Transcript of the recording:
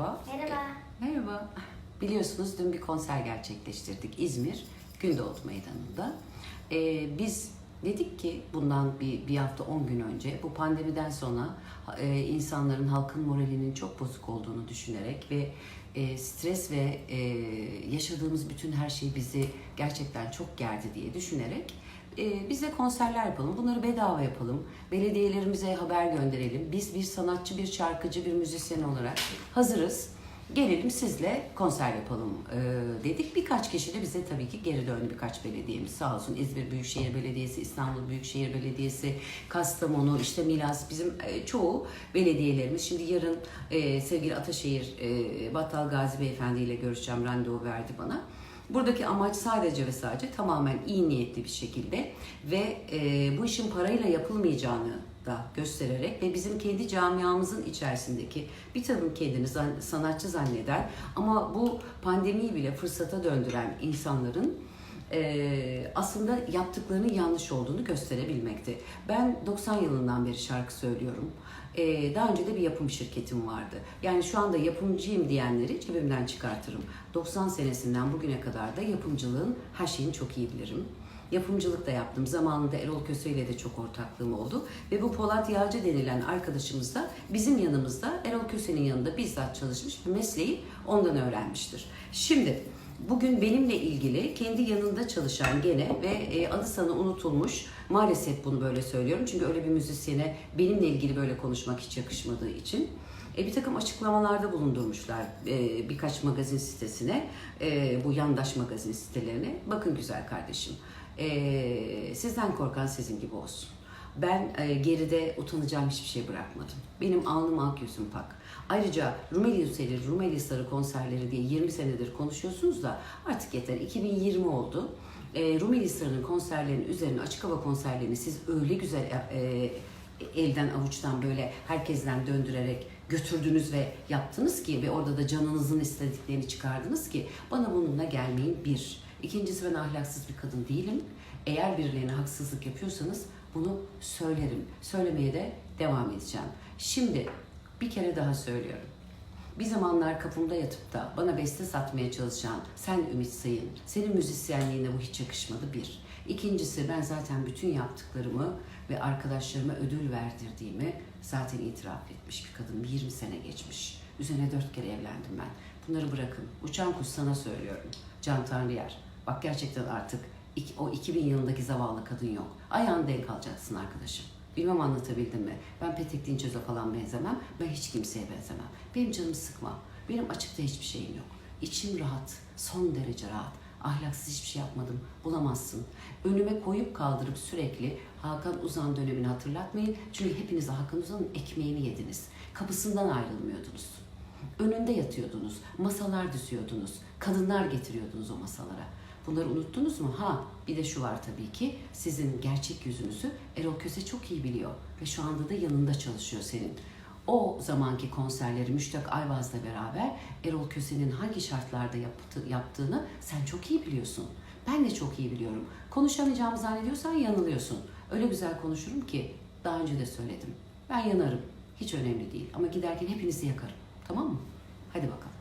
Merhaba. Merhaba. Merhaba. Biliyorsunuz dün bir konser gerçekleştirdik İzmir Gündoğdu Meydanı'nda. Ee, biz dedik ki bundan bir, bir hafta 10 gün önce bu pandemiden sonra e, insanların halkın moralinin çok bozuk olduğunu düşünerek ve e, stres ve e, yaşadığımız bütün her şey bizi gerçekten çok gerdi diye düşünerek e, biz de konserler yapalım. Bunları bedava yapalım. Belediyelerimize haber gönderelim. Biz bir sanatçı, bir şarkıcı, bir müzisyen olarak hazırız. Gelelim sizle konser yapalım e, dedik. Birkaç kişi de bize tabii ki geri döndü birkaç belediyemiz. Sağ olsun İzmir Büyükşehir Belediyesi, İstanbul Büyükşehir Belediyesi, Kastamonu, işte Milas bizim e, çoğu belediyelerimiz. Şimdi yarın e, sevgili Ataşehir e, Battal Gazi Beyefendi ile görüşeceğim. Randevu verdi bana. Buradaki amaç sadece ve sadece tamamen iyi niyetli bir şekilde ve e, bu işin parayla yapılmayacağını da göstererek ve bizim kendi camiamızın içerisindeki bir takım kendini sanatçı zanneder ama bu pandemiyi bile fırsata döndüren insanların e, aslında yaptıklarının yanlış olduğunu gösterebilmekte. Ben 90 yılından beri şarkı söylüyorum. E, daha önce de bir yapım şirketim vardı. Yani şu anda yapımcıyım diyenleri cebimden çıkartırım. 90 senesinden bugüne kadar da yapımcılığın her şeyini çok iyi bilirim. Yapımcılık da yaptım. Zamanında Erol Köse ile de çok ortaklığım oldu. Ve bu Polat Yağcı denilen arkadaşımız da bizim yanımızda Erol Köse'nin yanında bizzat çalışmış ve mesleği ondan öğrenmiştir. Şimdi bugün benimle ilgili kendi yanında çalışan gene ve e, adı sana unutulmuş maalesef bunu böyle söylüyorum çünkü öyle bir müzisyene benimle ilgili böyle konuşmak hiç yakışmadığı için e, bir takım açıklamalarda bulundurmuşlar e, birkaç magazin sitesine, e, bu yandaş magazin sitelerine. Bakın güzel kardeşim, e, sizden korkan sizin gibi olsun. Ben e, geride utanacağım hiçbir şey bırakmadım. Benim alnım ak yüzüm pak. Ayrıca Rumeli Usel'i, Rumeli Sarı konserleri diye 20 senedir konuşuyorsunuz da artık yeter. 2020 oldu. E, Rumeli Sarı'nın konserlerinin üzerine, açık hava konserlerini siz öyle güzel e, elden avuçtan böyle herkesten döndürerek götürdünüz ve yaptınız ki ve orada da canınızın istediklerini çıkardınız ki bana bununla gelmeyin bir. İkincisi ben ahlaksız bir kadın değilim. Eğer birilerine haksızlık yapıyorsanız bunu söylerim. Söylemeye de devam edeceğim. Şimdi bir kere daha söylüyorum. Bir zamanlar kapımda yatıp da bana beste satmaya çalışan sen Ümit Sayın, senin müzisyenliğine bu hiç yakışmadı bir. İkincisi ben zaten bütün yaptıklarımı ve arkadaşlarıma ödül verdirdiğimi zaten itiraf etmiş bir kadınım. 20 sene geçmiş. Üzerine dört kere evlendim ben. Bunları bırakın. Uçan kuş sana söylüyorum. Can Tanrıyer. Bak gerçekten artık iki- o 2000 yılındaki zavallı kadın yok. Ayağını denk alacaksın arkadaşım. Bilmem anlatabildim mi? Ben Petek Dinçöz'e falan benzemem. Ben hiç kimseye benzemem. Benim canımı sıkma. Benim açıkta hiçbir şeyim yok. İçim rahat. Son derece rahat. Ahlaksız hiçbir şey yapmadım. Bulamazsın. Önüme koyup kaldırıp sürekli Hakan Uzan dönemini hatırlatmayın. Çünkü hepiniz Hakan Uzan'ın ekmeğini yediniz. Kapısından ayrılmıyordunuz. Önünde yatıyordunuz. Masalar düzüyordunuz. Kadınlar getiriyordunuz o masalara. Bunları unuttunuz mu? Ha bir de şu var tabii ki sizin gerçek yüzünüzü Erol Köse çok iyi biliyor. Ve şu anda da yanında çalışıyor senin. O zamanki konserleri Müştak Ayvaz'la beraber Erol Köse'nin hangi şartlarda yaptı, yaptığını sen çok iyi biliyorsun. Ben de çok iyi biliyorum. Konuşamayacağımı zannediyorsan yanılıyorsun. Öyle güzel konuşurum ki daha önce de söyledim. Ben yanarım. Hiç önemli değil. Ama giderken hepinizi yakarım. Tamam mı? Hadi bakalım.